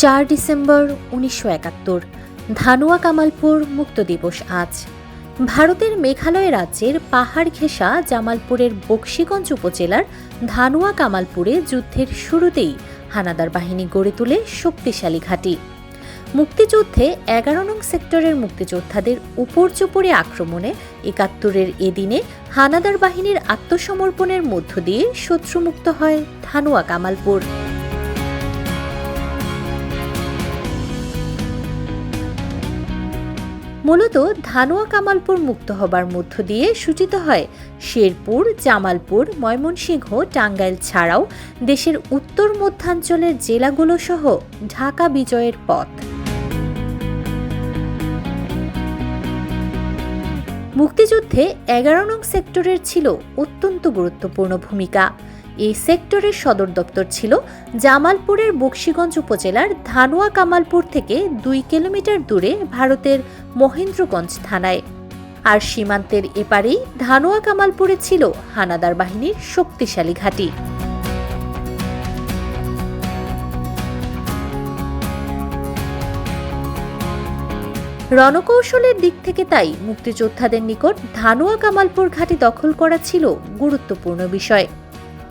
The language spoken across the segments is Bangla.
চার ডিসেম্বর উনিশশো একাত্তর, ধানুয়া কামালপুর মুক্ত দিবস আজ। ভারতের মেঘালয় রাজ্যের পাহাড় ঘেঁষা জামালপুরের বক্সিগঞ্জ উপজেলার ধানুয়া কামালপুরে যুদ্ধের শুরুতেই হানাদার বাহিনী গড়ে তোলে শক্তিশালী ঘাঁটি। মুক্তিযুদ্ধে এগারো নং সেক্টরের মুক্তিযোদ্ধাদের উপর্যুপরি আক্রমণে একাত্তরের এদিনে হানাদার বাহিনীর আত্মসমর্পণের মধ্য দিয়ে শত্রুমুক্ত হয় ধানুয়া কামালপুর। মূলত ধানুয়া কামালপুর মুক্ত হবার মধ্য দিয়ে সূচিত হয়, শেরপুর, জামালপুর, ময়মনসিংহ, টাঙ্গাইল ছাড়াও দেশের উত্তর মধ্যাঞ্চলের জেলাগুলো সহ ঢাকা বিজয়ের পথ। মুক্তিযুদ্ধে এগারো নং সেক্টরের ছিল অত্যন্ত গুরুত্বপূর্ণ ভূমিকা। এই সেক্টরের সদর দপ্তর ছিল জামালপুরের বক্সিগঞ্জ উপজেলার ধানুয়া কামালপুর থেকে দুই কিলোমিটার দূরে ভারতের মহেন্দ্রগঞ্জ থানায়। আর সীমান্তের এপারেই ধানুয়া কামালপুরে ছিল হানাদার বাহিনীর শক্তিশালী ঘাঁটি। রণকৌশলের দিক থেকে তাই মুক্তিযোদ্ধাদের নিকট ধানুয়া কামালপুর ঘাঁটি দখল করা ছিল গুরুত্বপূর্ণ বিষয়।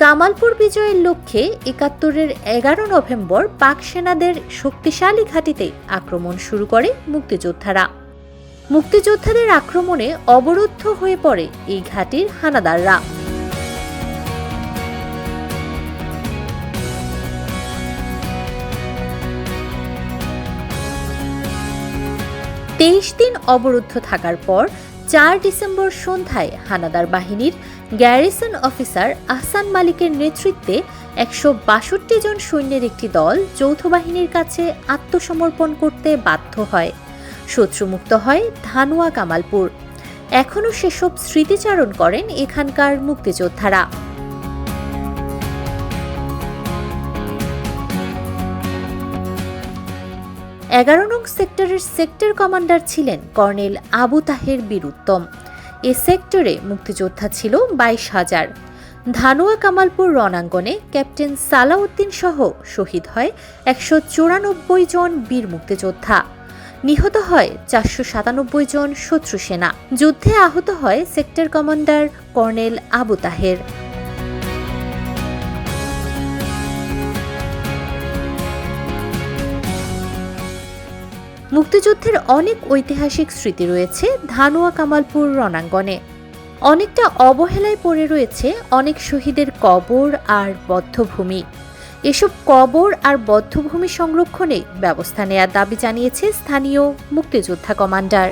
কামালপুর বিজয়ের লক্ষ্যে একাত্তরের এগারো নভেম্বর পাক সেনাদের শক্তিশালী ঘাঁটিতে আক্রমণ শুরু করে মুক্তিযোদ্ধারা। মুক্তিযোদ্ধাদের আক্রমণে অবরুদ্ধ হয়ে পড়ে এই ঘাঁটির হানাদাররা। তেইশ দিন অবরুদ্ধ থাকার পর চার ডিসেম্বর সন্ধ্যায় হানাদার বাহিনীর গ্যারিসন অফিসার আহসান মালিকের নেতৃত্বে একশো বাষট্টি জন সৈন্যের একটি দল যৌথ বাহিনীর কাছে আত্মসমর্পণ করতে বাধ্য হয়। শত্রুমুক্ত হয় ধানুয়া কামালপুর। এখনও সেসব স্মৃতিচারণ করেন এখানকার মুক্তিযোদ্ধারা। এগারো নং সেক্টরের সেক্টর কমান্ডার ছিলেন কর্নেল আবু তাহের বীরুত্তম এ সেক্টরে মুক্তিযোদ্ধা ছিল বাইশ হাজার। ধানুয়া কামালপুর রণাঙ্গনে ক্যাপ্টেন সালাউদ্দিন সহ শহীদ হয় একশো চুরানব্বই জন বীর মুক্তিযোদ্ধা। নিহত হয় চারশো সাতানব্বই জন শত্রু সেনা। যুদ্ধে আহত হয় sector commander colonel Abu Taher. মুক্তিযুদ্ধের অনেক ঐতিহাসিক স্মৃতি রয়েছে ধানোয়া কামালপুর রণাঙ্গনে। অনেকটা অবহেলায় পড়ে রয়েছে অনেক শহীদের কবর আর বদ্ধভূমি। এসব কবর আর বদ্ধভূমি সংরক্ষণে ব্যবস্থা নেয়ার দাবি জানিয়েছে স্থানীয় মুক্তিযোদ্ধা কমান্ডার।